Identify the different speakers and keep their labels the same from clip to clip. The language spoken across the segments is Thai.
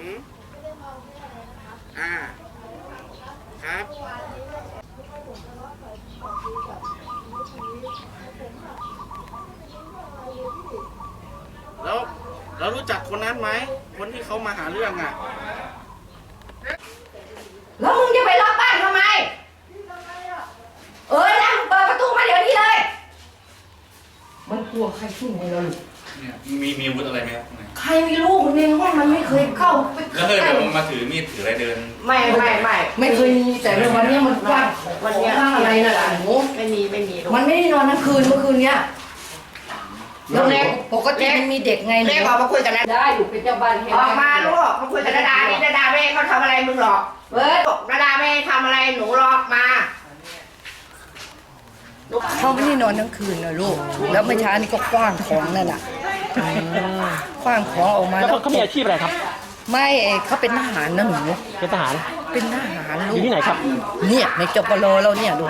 Speaker 1: อืมอ่า ครับแล้วเรารู้จักคนนั้นไหม คนที่เขามาหาเรื่องอะ
Speaker 2: แล้วมึงจะไปล็อกบ้านทำไม เออนะมึงเปิดประตูมาเดี๋ยวนี้เลย มันกลัวใครที่ไหนเราลูก
Speaker 3: เนี่ยมีมีอาวุธอะไรไหมครับข้างใน
Speaker 2: ใครไม่รู้ในห้องมันไม่เคยเข้าไป
Speaker 3: แล้วเคยแบบมาถือมีดถืออะไรเดิน
Speaker 4: ไม่ไม่ไม่
Speaker 2: ไม่เคยมีแต่วันเนี้ยมันกว้าง
Speaker 4: วันเนี้ย
Speaker 2: ข้างอะไรน่ะล่ะหนู
Speaker 4: ไม่มีไม่มี
Speaker 2: มันไม่ได้นอนทั้งคืนเมื่อคืนเนี้ย
Speaker 4: ลูกเล็ก
Speaker 2: ปกติมันมีเด็กไงหนู
Speaker 4: เล็กออกมาคุยกันนะ
Speaker 2: ได้อยู่เป็นเจ้าบ้านให้
Speaker 4: ออกมาลูกมาคุยกับนาดานี่นาดาไม่ให้เขาทำอะไรมึงหรอกเว้ยนาดาไม่ให้ทำอะไรหนูหรอกมา
Speaker 2: เขาไม่ได้นอนทั้งคืนนะลูก แล้วเมื่อเช้านี้ก็คว้างของนั่นน่ะ คว้างของออกมา
Speaker 5: แล้ว
Speaker 2: แล้ว
Speaker 5: เขาเขามีอาชีพอะไรครับ
Speaker 2: ไม่เอ่อเขาเป็นทหารนะหนู
Speaker 5: เป็นทหาร
Speaker 2: เป็นทหาร
Speaker 5: อ
Speaker 2: ลูก
Speaker 5: ยู่ที่ไหนครับ
Speaker 2: เนี่ยในจปรเราเนี่ยลูก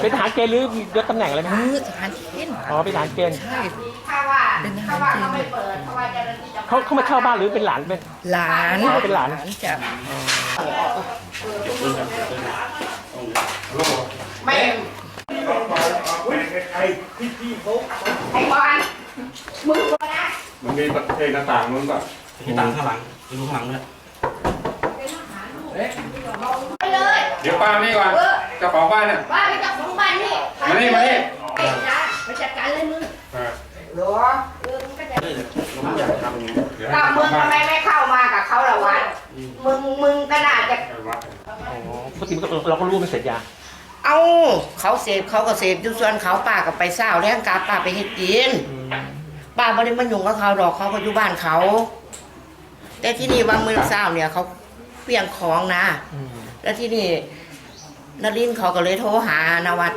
Speaker 5: เป็นทหารเกณฑ์หรือมียศตำแหน่งอะไรไหม
Speaker 2: มือทหารเข็น
Speaker 5: อ๋อเป็นทหารเกณฑ์
Speaker 2: ใช่
Speaker 4: ถ้าว่า
Speaker 2: เป็นทหาร
Speaker 4: ถ้าว่าเขาไม่เปิดเพราะว่าเจ้าหน้าที่จะ
Speaker 5: เขาเขามาเช่าบ้านหรือเป็นหลานเป็น
Speaker 2: หลาน
Speaker 5: อ๋อเป็นหลาน
Speaker 2: จ้ะ
Speaker 4: ไม่ ไอ้บอลมึงนะ
Speaker 6: มันมีประเทศหน้าต่างนู้นป่ะ
Speaker 1: ที่ต่างข้างหลังไปดูข้างหลังด้วย
Speaker 4: ไปเลย
Speaker 6: เดี๋ยวป้านี่ก่อนเจ้าของบ้านเนี่ย
Speaker 4: ว่าไปจ้าของบ้านนี่
Speaker 6: มานี่มานี่
Speaker 4: ไอ้จ้าไปจัดการเลยมึง
Speaker 6: เออ
Speaker 4: หรอเออมึงก็จะ
Speaker 1: เราไม่อยากทำอย่างนี้
Speaker 6: เดี๋ยวให้
Speaker 4: มึ
Speaker 6: เจ้างของ
Speaker 4: ทำไม
Speaker 6: บ้าน
Speaker 4: ไม่เข้ามากับเขาละวะมึงมึงก็น่าจะ
Speaker 6: ไปวัด
Speaker 5: อ๋อปกติมันก็เราก็รู้ว่ามันเสพยา
Speaker 4: เอาเขาเสพเขาก็เสพอยู่ส่วนเขาป้าก็ไปเศร้าแล้วกาป้าไปเฮ็ดกินป้าไม่ได้มายุ่งกับเขาดอกเขาก็อยู่บ้านเขา แต่ที่นี่บางมือเศร้าเนี่ย เขาเปลี่ยงของนะ
Speaker 5: อืม
Speaker 4: แล้วที่นี่นรินทร์เขาก็เลยโทรหานวัด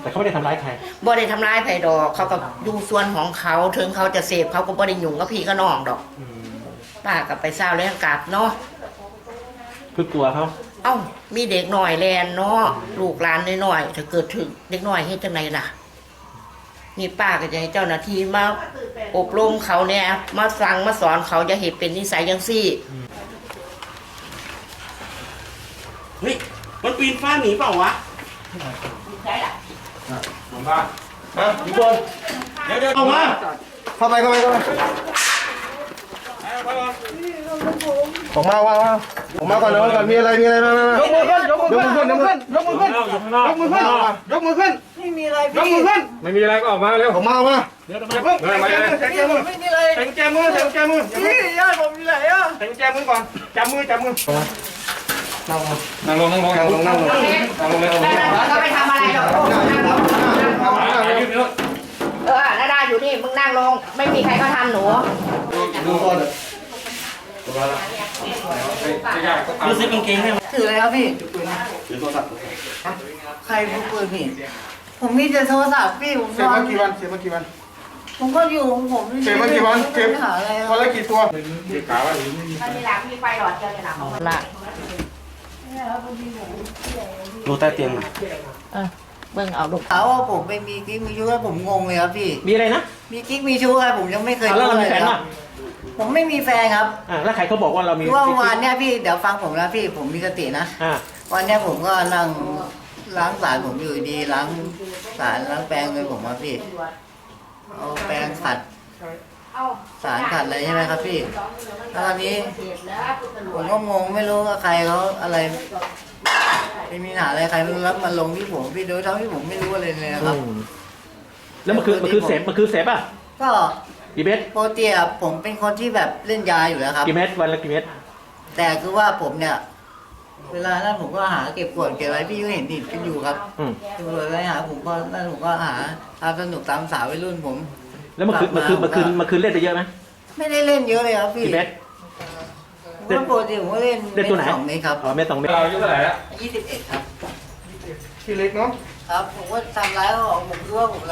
Speaker 5: แต่เขาไม่ได้ทำร้ายใคร
Speaker 4: บ่ได้ทำร้ายไผดอก เขาก็ดูส่วนของเขาถึงเขาจะเสพเขาก็บ่ได้ยุ่งกับพี่กับน้องดอก
Speaker 5: อืม
Speaker 4: ป้าก็ไปเศร้าแล้วกลับเนาะ
Speaker 5: คือกลัวเขา
Speaker 4: เอ้า มีเด็กหน่อยแลนเนาะลูกหลานน้อยๆถ้าเกิดถึงเด็กน้อยเฮ็ดจังไดล่ะ นี่ป้าก็จะให้เจ้าหน้าที่มาอบรมเขาเนี่ยมาสั่งมาสอนเขาจะเห็นเป็นนิสัยยังซี่
Speaker 1: เฮ้ย มันปีนฟ้าหนีเปล่าวะ
Speaker 4: ใช่ล่ะ
Speaker 6: ของบ้าน
Speaker 1: อยู่บนเดี๋ยวเดี๋ยวออกมา
Speaker 7: เข้าไปเข้าไปเข้าไป ออกมาว่าว่าออกมาก่อนออกมาก่อนมีอะไรมีอะไรมามา
Speaker 1: ยกมือขึ้นยกมือขึ้น
Speaker 7: ยกมือขึ้นยกมือขึ้น
Speaker 6: อยู่ข้นอก
Speaker 7: ยกมือขึ้นยกมือขึ้นไม่มีอะไรยกมือขึ้น
Speaker 6: ไม่มีอะไรก็ออกมาเร็ว
Speaker 7: ออกมาออกมา
Speaker 1: อย่าเพิ่ง
Speaker 6: เออมาเลย
Speaker 7: ใส่แจมือไม่มีอะไรใส่กุญแจมือใส่กุญแจมือพี่ญาผมอยู่ไหนอะใส่กุญแจมือก่อนจับมือจับมือ
Speaker 6: นั่งลงนั่งลงนั่งลงนั่งลงนั่งลงเลยเอาลง
Speaker 4: แล้วก็ไม่ทำอะไรหรอกลูกนั่งลงนั่งลง
Speaker 6: ไปยืนเอะ
Speaker 4: เออนาดาอยู่นี่มึงนั่งลง ไม่มีใครก็ทำหนู
Speaker 7: ดูก่อน
Speaker 1: ดู
Speaker 6: ทำ
Speaker 1: ซิกางเกงให้มัน
Speaker 8: ถืออะไรครับพี่
Speaker 1: ถือโทรศัพท์
Speaker 8: ใครพกปืนพี่ผมมีแต่โทรศัพท์พี่ผม
Speaker 7: เสพมากี่วันเสพมากี่วัน
Speaker 8: ผมก็อยู่ของผม
Speaker 7: เสพมากี่วันเสพ
Speaker 8: ไม่หาอะไรค
Speaker 7: วั
Speaker 8: รับ
Speaker 7: นละกี่ตัว
Speaker 6: ดีขาว่า
Speaker 4: มันมีหลังมีไฟหลอดเดียวเนี่ยนะของมัน
Speaker 2: ละ
Speaker 1: ดูใต้เตียงหน่อย
Speaker 4: เบิ่งเอาลูก
Speaker 8: ถามว่าผมไปมีกิ๊กมีชู้แล้วผมงงเลยครับพี่
Speaker 5: มีอะไรนะ
Speaker 8: มีกิ๊กมีชู้อะไรผมยังไม่เคย
Speaker 5: อะแล้วเรา
Speaker 8: เล
Speaker 5: มี
Speaker 8: ย
Speaker 5: แฟน
Speaker 8: ค
Speaker 5: ป่ะ
Speaker 8: รับ ผมไม่มีแฟนครับ
Speaker 5: อ่าแล้วใครเขาบอกว่าเรามี
Speaker 8: คือว่าวันเนี้ยพี่เดี๋ยวฟังผมนะพี่ผมมีสตินะ
Speaker 5: อ่า
Speaker 8: วันเนี้ยผมก็นั่งล้างสารผมอยู่ดีล้างสารล้างแปรงเลยผมว่าพี่เอาแปรงขัด สารขัดอะไรใช่ไหมครับพี่แล้วตอนนี้ ผมก็งงไม่รู้ว่าใครเขาอะไรไม่มีปัญหาอะไรใครไม่รู้แล้วมาลงที่ผมพี่โดยทั้งที่ผมไม่รู้อะไรเลยนะครับ
Speaker 5: อืมแล้วมันคือมันคือเสพมันคือเสพอะ
Speaker 8: ก็
Speaker 5: กี่เม็ด
Speaker 8: ปกติอะผมเป็นคนที่แบบเล่นยาอยู่แล้วครับ
Speaker 5: กี่เม็ดวันละกี่เม็ด
Speaker 8: แต่คือว่าผมเนี่ย เวลานั้นผมก็หาเก็บขวดเก็บอะไรพี่ก็เห็นดิกันอยู่ครับ
Speaker 5: อืม
Speaker 8: ตำรวจอะไรหาผมก็นั่นผมก็หาตามสนุกตามสาววัยรุ่นผม
Speaker 5: แล้วเมื่อคืนเมื่อคืนเมื่อคืนเมื่อคืนเล่นไปเยอะไหม
Speaker 8: ไม่ได้เล่นเยอะเลยครับพี่
Speaker 5: กี่เม็ด
Speaker 8: ผมว่าปกติผมก็เล่น
Speaker 5: เล่นตัวไหน
Speaker 8: สองเมตรครับ
Speaker 5: อ๋อเม็ดสองเม็ด
Speaker 6: เราอายุเท่าไหร่แล้ว
Speaker 8: ยี่สิบเอ็ดครับ
Speaker 7: ที่เล็กเนาะ
Speaker 8: ครับ ผมก็ทำร้ายเขาผมคือว่าผม